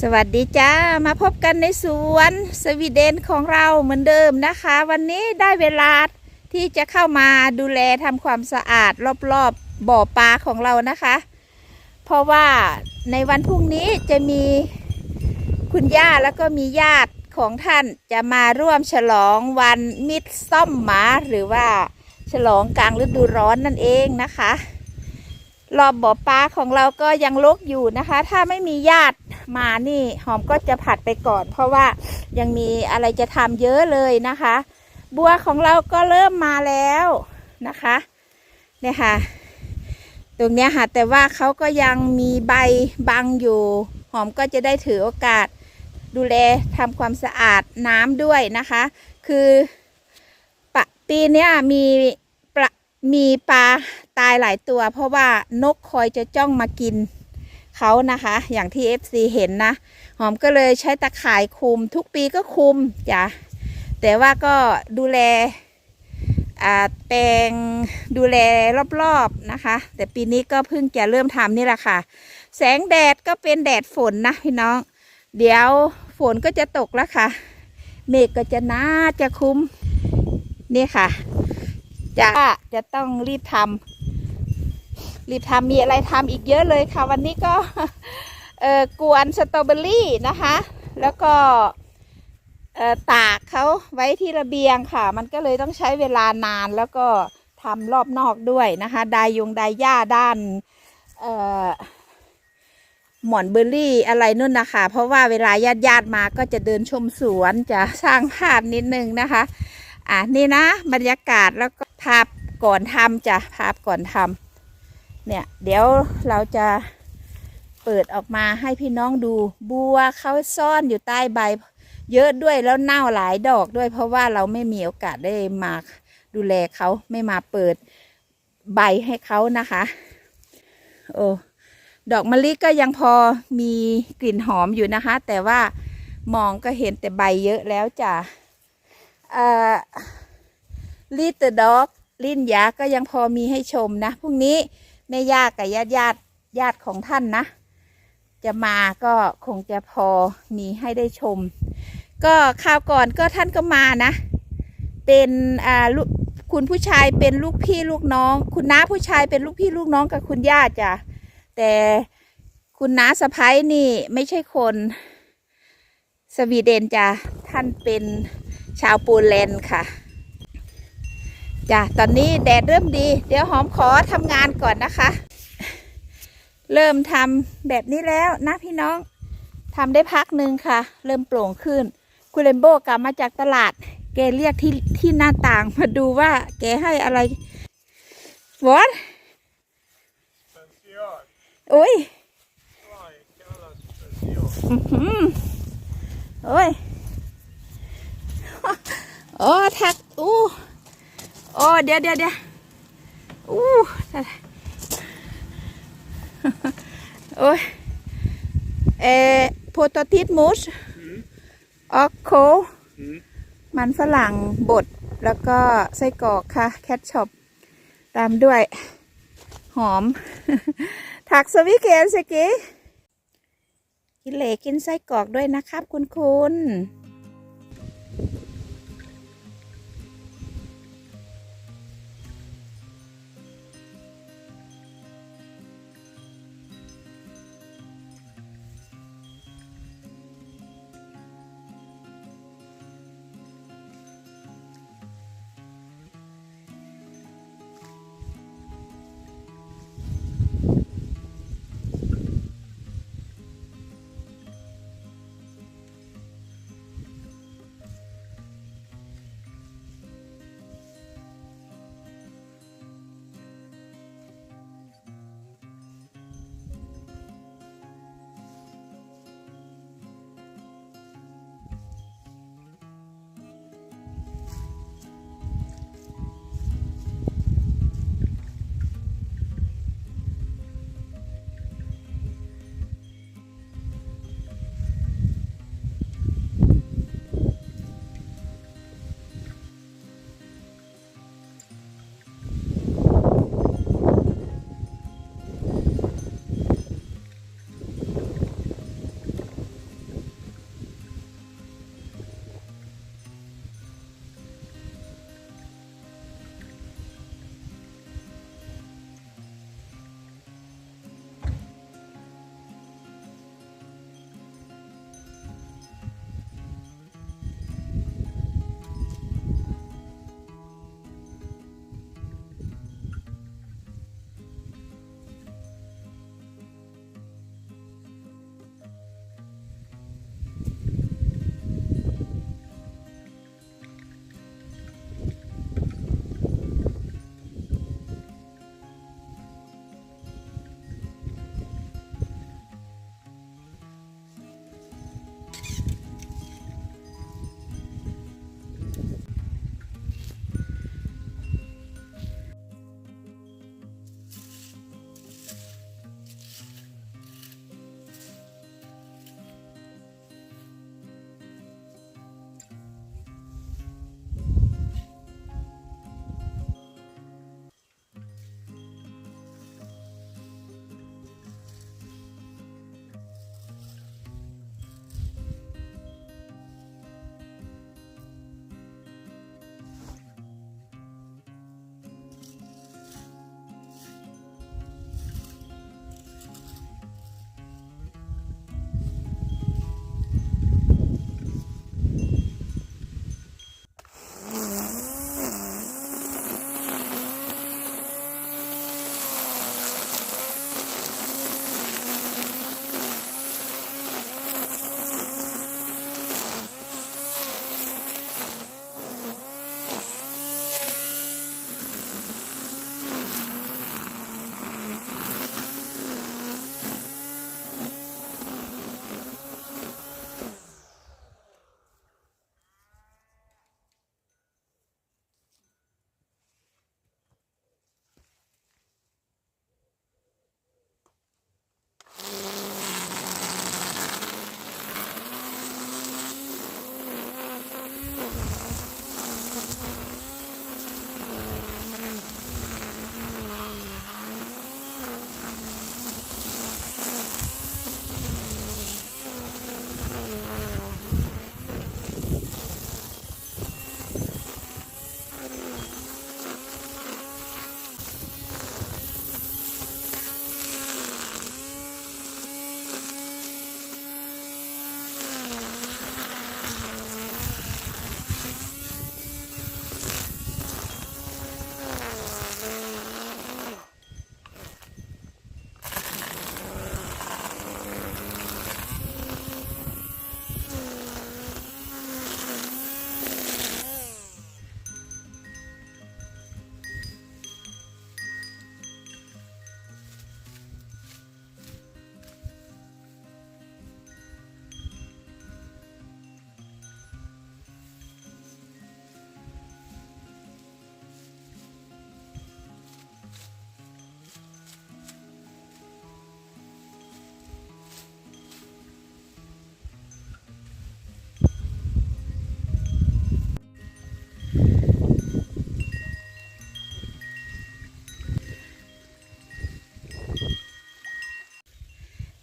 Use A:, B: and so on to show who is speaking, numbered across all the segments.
A: สวัสดีจ้า มาพบกันในสวนสวีเดนของเราเหมือนเดิมนะคะ วันนี้ได้เวลาที่จะเข้ามาดูแลทำความสะอาดรอบๆบ่อปลาของเรานะคะ เพราะว่าในวันพรุ่งนี้จะมีคุณย่าแล้วก็มีญาติของท่านจะมาร่วมฉลองวันมิดซ่อมหมาหรือว่าฉลองกลางฤดูร้อนนั่นเองนะคะ รอบบ่อปลาของเราก็ยังลกอยู่นะคะ ถ้าไม่มีญาติ มานี่หอมก็จะผัดไปก่อน เพราะว่ายังมีอะไรจะทำเยอะเลยนะคะ บัวของเราก็เริ่มมาแล้วนะคะเนี่ยค่ะ ตรงเนี้ยค่ะแต่ว่าเขาก็ยังมีใบบังอยู่ หอมก็จะได้ถือโอกาสดูแลทำความสะอาดน้ำด้วยนะคะ คือปปีนี้มีปลามีปลาตายหลายตัว เพราะว่านกคอยจะจ้องมากิน เขานะคะ อย่างที่ FC เห็นนะ หอมก็เลยใช้ตะข่ายคุม ทุกปีก็คุมจ้ะแต่ว่าก็ดูแลแปลงดูแลรอบๆนะคะ แต่ปีนี้ก็เพิ่งจะเริ่มทำนี่แหละค่ะ แสงแดดก็เป็นแดดฝนนะพี่น้อง เดี๋ยวฝนก็จะตกแล้วค่ะ เมฆก็จะน่าจะคุ้มนี่ค่ะ จะจะต้องรีบทำ รีบทำมีอะไรทำอีกเยอะเลยค่ะ วันนี้ก็เออกวนสตรอเบอรี่นะคะ แล้วก็เอ่อตากเขาไว้ที่ระเบียงค่ะ มันก็เลยต้องใช้เวลานานแล้วก็ทำรอบนอกด้วยนะคะไดายงไดายหญ้าด้านเอ่อหมอนเบอร์รี่อะไรนู่นนะคะ เพราะว่าเวลาญาติญาติมาก็จะเดินชมสวนจะสร้างภาพนิดนึงนะคะ อะนี่นะบรรยากาศแล้วก็ภาพก่อนทำจ้ะภาพก่อนทำ เนี่ยเดี๋ยวเราจะเปิดออกมาให้พี่น้องดูบัวเขาซ่อนอยู่ใต้ใบ เยอะด้วยแล้วเน่าหลายดอกด้วย เพราะว่าเราไม่มีโอกาสได้มาดูแลเขาไม่มาเปิดใบให้เขานะคะ โอ้ดอกมะลิก็ยังพอมีกลิ่นหอมอยู่นะคะ แต่ว่ามองก็เห็นแต่ใบเยอะแล้วจ้ะเอ่อลิตดอก ลิ้นยาก็ยังพอมีให้ชมนะพรุ่งนี้ แม่ย่ากับญาติญาติญาติของท่านนะ จะมาก็คงจะพอมีให้ได้ชม ก็คราวก่อนก็ท่านก็มานะ เป็นอ่าลูกคุณผู้ชายเป็นลูกพี่ลูกน้อง คุณน้าผู้ชายเป็นลูกพี่ลูกน้องกับคุณย่าจ้ะแต่คุณน้าสะพ้ายนี่ไม่ใช่คนสวีเดนจ้ะท่านเป็นชาวโปแลนด์ค่ะ จ้ะตอนนี้แดดเริ่มดี เดี๋ยวหอมขอทำงานก่อนนะคะ เริ่มทำแบบนี้แล้วนะพี่น้องทำได้พักหนึ่งค่ะ เริ่มโปร่งขึ้น คุณเลมโบกลับมาจากตลาด แกเรียกที่ที่หน้าต่างมาดูว่า แกให้อะไรวอ t
B: Special.
A: โอ้ย
B: Why kallas special?
A: อื้อหือโอ้ยโอ้ทัก อู้ โอ้เดี๋ยวเดี๋ยวเดี๋ยวอู้โอ้ยเอโพตติสมูสออกโค
B: Mm.
A: มันฝรั่งบด แล้วก็ไส้กรอกค่ะ แคทช็อป ตามด้วย หอม ถักสวิเกนสกีกินเหลกินไส้กรอกด้วยนะครับ คุณคุณ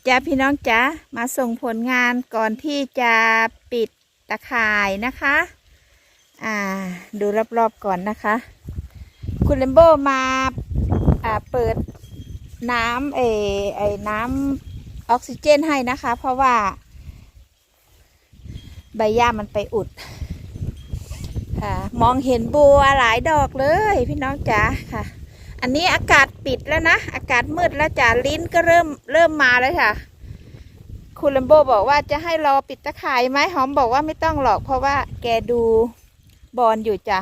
A: จ้าพี่น้องจ้ามาส่งผลงานก่อนที่จะปิดตะข่ายนะคะ อ่า ดูรอบๆก่อนนะคะ คุณเลมโบมาอ่าเปิดน้ำเอไอน้ำออกซิเจนให้นะคะ เพราะว่า ใบหญ้ามันไปอุดค่ะมองเห็นบัวหลายดอกเลยพี่น้องจ๋าค่ะ อันนี้อากาศปิดแล้วนะ อากาศมืดแล้วจ้ะลิ้นก็เริ่มเริ่มมาแล้วค่ะ คุณลัมโบบอกว่าจะให้รอปิดตะข่ายไหมหอมบอกว่าไม่ต้องหรอก เพราะว่าแกดูบอลอยู่จ้ะ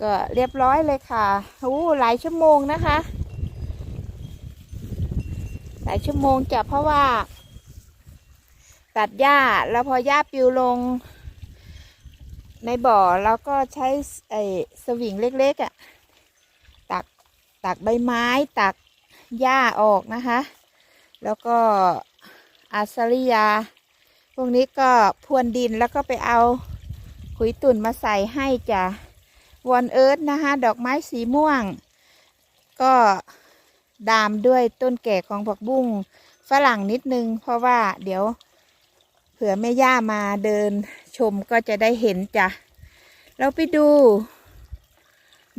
A: ก็เรียบร้อยเลยค่ะอู้หลายชั่วโมงนะคะ หลายชั่วโมงจ้ะเพราะว่า ตัดหญ้าแล้วพอหญ้าปิวลง ในบ่อแล้วก็ใช้ไอ้สวิงเล็กๆอะ่ะตักตักใบไม้ตักหญ้าออกนะคะ แล้วก็อาซาริยา พวกนี้ก็พรวนดินแล้วก็ไปเอาขุยตุ่นมาใส่ให้จ้ะวอนเอิร์ธนะคะ ดอกไม้สีม่วง ก็ดามด้วยต้นแก่ของผักบุ้งฝรั่งนิดนึง เพราะว่าเดี๋ยว ผื่อแม่ย่ามาเดินชมก็จะได้เห็นจ้ะ เราไปดู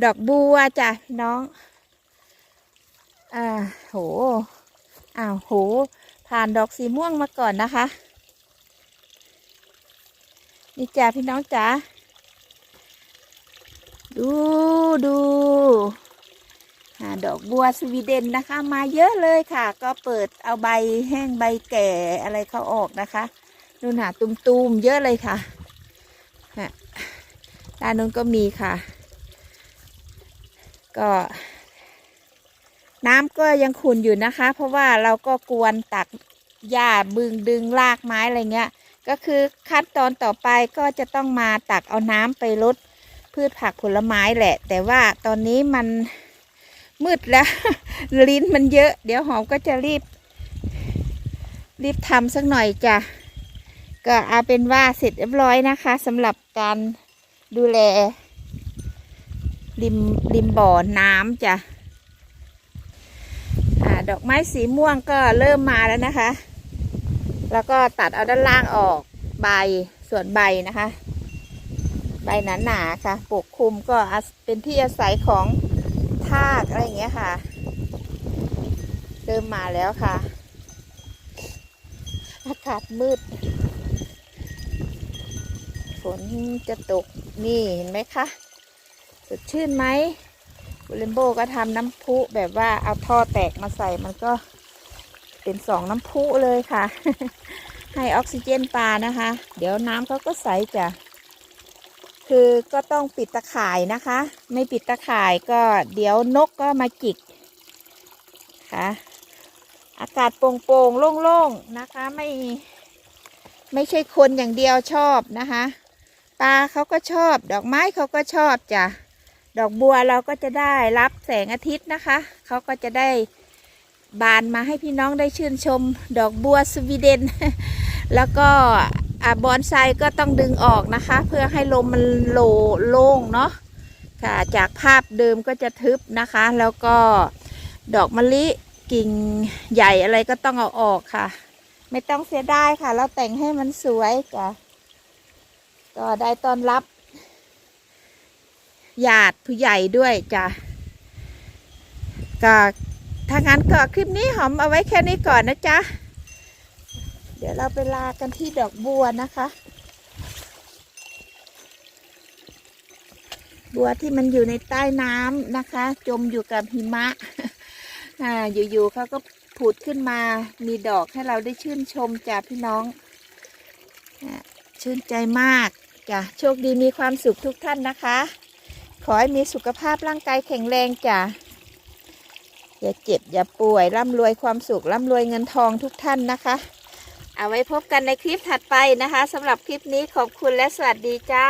A: ดอกบัวจ้ะน้อง อ่าโห อ้าวโห ผ่านดอกสีม่วงมาก่อนนะคะ นี่จ้ะพี่น้องจ๋าดูดูดอกบัวสวีเดนนะคะ มาเยอะเลยค่ะ ก็เปิดเอาใบแห้งใบแก่อะไรเขาออกนะคะ นู่นน่ะตุมๆเยอะเลยค่ะฮะด้านนู้นก็มีค่ะ ก็ น้ำก็ยังขุ่นอยู่นะคะ เพราะว่าเราก็กวนตักหญ้าบึงดึงรากไม้อะไรเงี้ย ก็คือขั้นตอนต่อไปก็จะต้องมาตักเอาน้ำไปลดพืชผักผลไม้แหละ แต่ว่าตอนนี้มันมืดแล้ว ลิ้นมันเยอะ เดี๋ยวหอมก็จะรีบ รีบทำสักหน่อยจ้ะ ก็เอาเป็นว่าเสร็จเรียบร้อยนะคะสำหรับการดูแล ริมริมบ่อน้ำจ้ะอ่าดอกไม้สีม่วงก็เริ่มมาแล้วนะคะ แล้วก็ตัดเอาด้านล่างออกใบส่วนใบนะคะ ใบหนาๆค่ะ ปกคลุมก็เป็นที่อาศัยของทากอะไรอย่างเงี้ยค่ะ เริ่มมาแล้วค่ะ อากาศมืด นจะตกนี่เห็นไหมคะสดชื่นไหมบุเรมโบก็ทำน้ำพุแบบว่าเอาท่อแตกมาใส่มันก็เป็นสองน้ำพุเลยค่ะ ให้ออกซิเจนปลานะคะ เดี๋ยวน้ำเขาก็ใสจ้ะคือก็ต้องปิดตะข่ายนะคะ ไม่ปิดตะข่ายก็เดี๋ยวนกก็มาจิกค่ะอากาศโปร่งๆโล่งๆนะคะ ไม่ ไม่ใช่คนอย่างเดียวชอบนะคะ ปลาเขาก็ชอบ ดอกไม้เขาก็ชอบจ้ะดอกบัวเราก็จะได้รับแสงอาทิตย์นะคะ เขาก็จะได้บานมาให้พี่น้องได้ชื่นชม ดอกบัวสวีเดน แล้วก็บอนไซก็ต้องดึงออกนะคะ เพื่อให้ลมมันโลโล่งเนาะค่ะจากภาพเดิมก็จะทึบนะคะ แล้วก็ดอกมะลิกิ่งใหญ่อะไรก็ต้องเอาออกค่ะ ไม่ต้องเสียดายค่ะ เราแต่งให้มันสวยจ้ะ ก็ได้ต้อนรับญาติผู้ใหญ่ด้วยจ้ะก็ถ้างั้นก็คลิปนี้หอมเอาไว้แค่นี้ก่อนนะจ๊ะ เดี๋ยวเราไปลากันที่ดอกบัวนะคะ บัวที่มันอยู่ในใต้น้ำนะคะ จมอยู่กับหิมะอ่าอยู่ๆเขาก็ผุดขึ้นมา มีดอกให้เราได้ชื่นชมจ้ะพี่น้อง ชื่นใจมาก จ้ะโชคดีมีความสุขทุกท่านนะคะ ขอให้มีสุขภาพร่างกายแข็งแรงจ้ะอย่าเจ็บอย่าป่วยร่ำรวยความสุขร่ำรวยเงินทองทุกท่านนะคะ เอาไว้พบกันในคลิปถัดไปนะคะสำหรับคลิปนี้ขอบคุณและสวัสดีจ้า